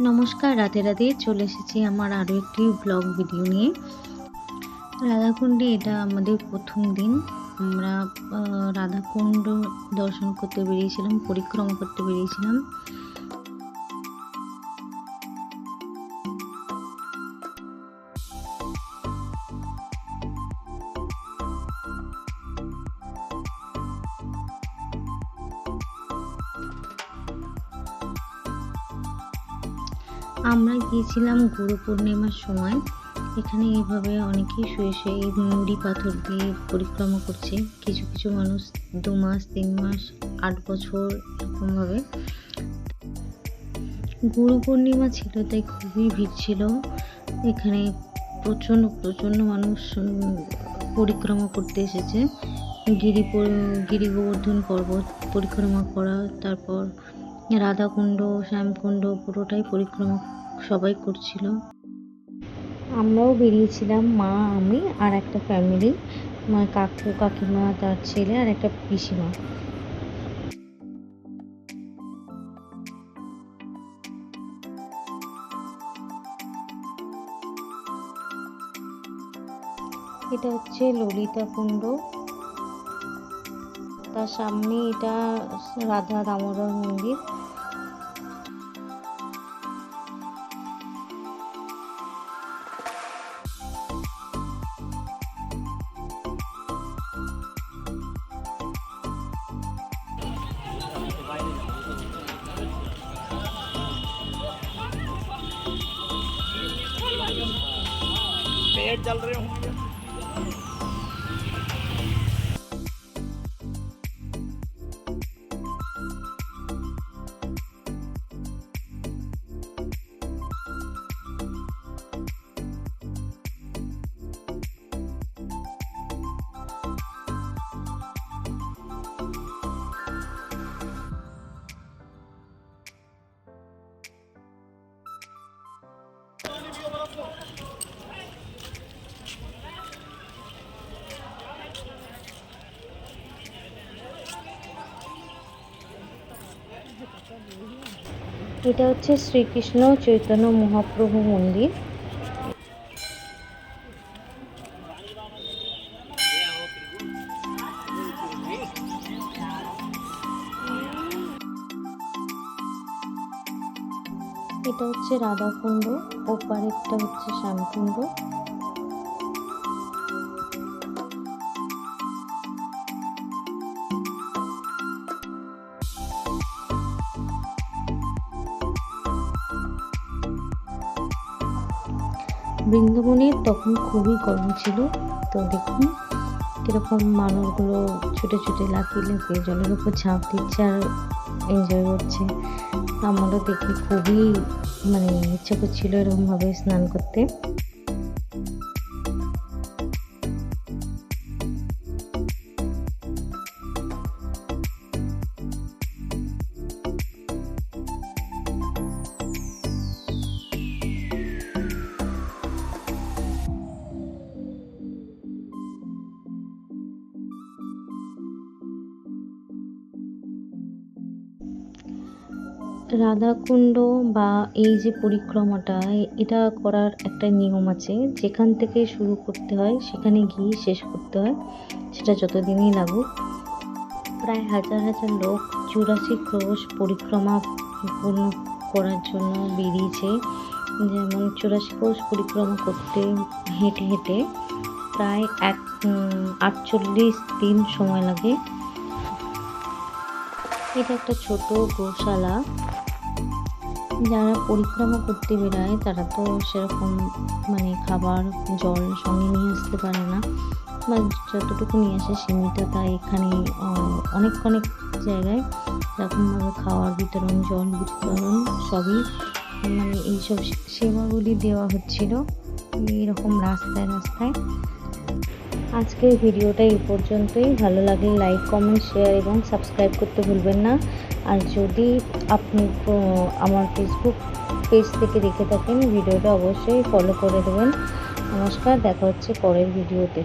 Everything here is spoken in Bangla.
নমস্কার রাতে রাতে চলে এসেছি আমার আরও একটি ব্লগ ভিডিও নিয়ে। রাধাকুণ্ডে এটা আমাদের প্রথম দিন। আমরা রাধাকুণ্ড দর্শন করতে বেরিয়েছিলাম, পরিক্রমা করতে বেরিয়েছিলাম। আমরা গিয়েছিলাম গুরু পূর্ণিমার সময়। এখানে এইভাবে অনেকেই শুয়ে শুয়ে এই নুড়ি পাথর দিয়ে পরিক্রমা করছে। কিছু কিছু মানুষ দু মাস, তিন মাস, আট বছর এরকমভাবে। গুরু পূর্ণিমা ছিল, তাই খুবই ভিড় ছিল। এখানে প্রচণ্ড প্রচণ্ড মানুষ পরিক্রমা করতে এসেছে। গিরি গিরি গোবর্ধন পর্বত পরিক্রমা করা, তারপর রাধাকুণ্ড, শ্যামকুণ্ড পুরোটাই পরিক্রমা সবাই করছিল। আমরাও বেরিয়েছিলাম, মা, আমি আর একটা ফ্যামিলি মা, কাকু, কাকিমা, তার ছেলে আর একটা পিসিমা। এটা হচ্ছে ললিতা কুণ্ড তার সামনে এটা রাধা দামোদর মন্দির। पेड़ जल रहे होंगे। এটা হচ্ছে শ্রীকৃষ্ণ চৈতন্য মহাপ্রভু মন্দির। এটা হচ্ছে রাধাকুণ্ড ওপারেরটা হচ্ছে শ্যামকুণ্ড। বৃন্দাবনে তখন খুবই গরম ছিল। তো দেখুন কীরকম মানুষগুলো ছুটে ছুটে লাফিয়ে লাফিয়ে জলের উপর ঝাঁপ দিচ্ছে আর এনজয় করছে। আমারও দেখে খুবই মানে ইচ্ছা করছিল এরকমভাবে স্নান করতে। রাধাকুণ্ড বা এই যে পরিক্রমাটা, এটা করার একটা নিয়ম আছে। যেখান থেকে শুরু করতে হয়, সেখানে গিয়ে শেষ করতে হয়। সেটা যতদিনই লাগুক। প্রায় হাজার হাজার লোক চুরাশি ক্রোশ পরিক্রমা পূর্ণ করার জন্য বেরিয়েছে। যেমন চুরাশি ক্রোশ পরিক্রমা করতে হেঁটে হেঁটে প্রায় এক আটচল্লিশ দিন সময় লাগে। এটা একটা ছোট গোশালা। যারা পরিক্রমা করতে বেরোয়, তারা তো সেরকম মানে খাবার, জল সঙ্গে নিয়ে আসতে পারে না। বা যতটুকু নিয়ে আসে সীমিত তাই এখানে অনেক অনেক জায়গায় এরকমভাবে খাওয়ার বিতরণ, জল বিতরণ সবই মানে এইসব সেবাগুলি দেওয়া হচ্ছিল। এরকম রাস্তায় রাস্তায়। আজকের ভিডিওটা এই পর্যন্তই। ভালো লাগলে লাইক কমেন্ট শেয়ার এবং সাবস্ক্রাইব করতে ভুলবেন না। আর যদি আপনি আমার ফেসবুক পেজ থেকে দেখে থাকেন, ভিডিওটা অবশ্যই ফলো করে দেবেন। নমস্কার, দেখা হচ্ছে পরের ভিডিওতে।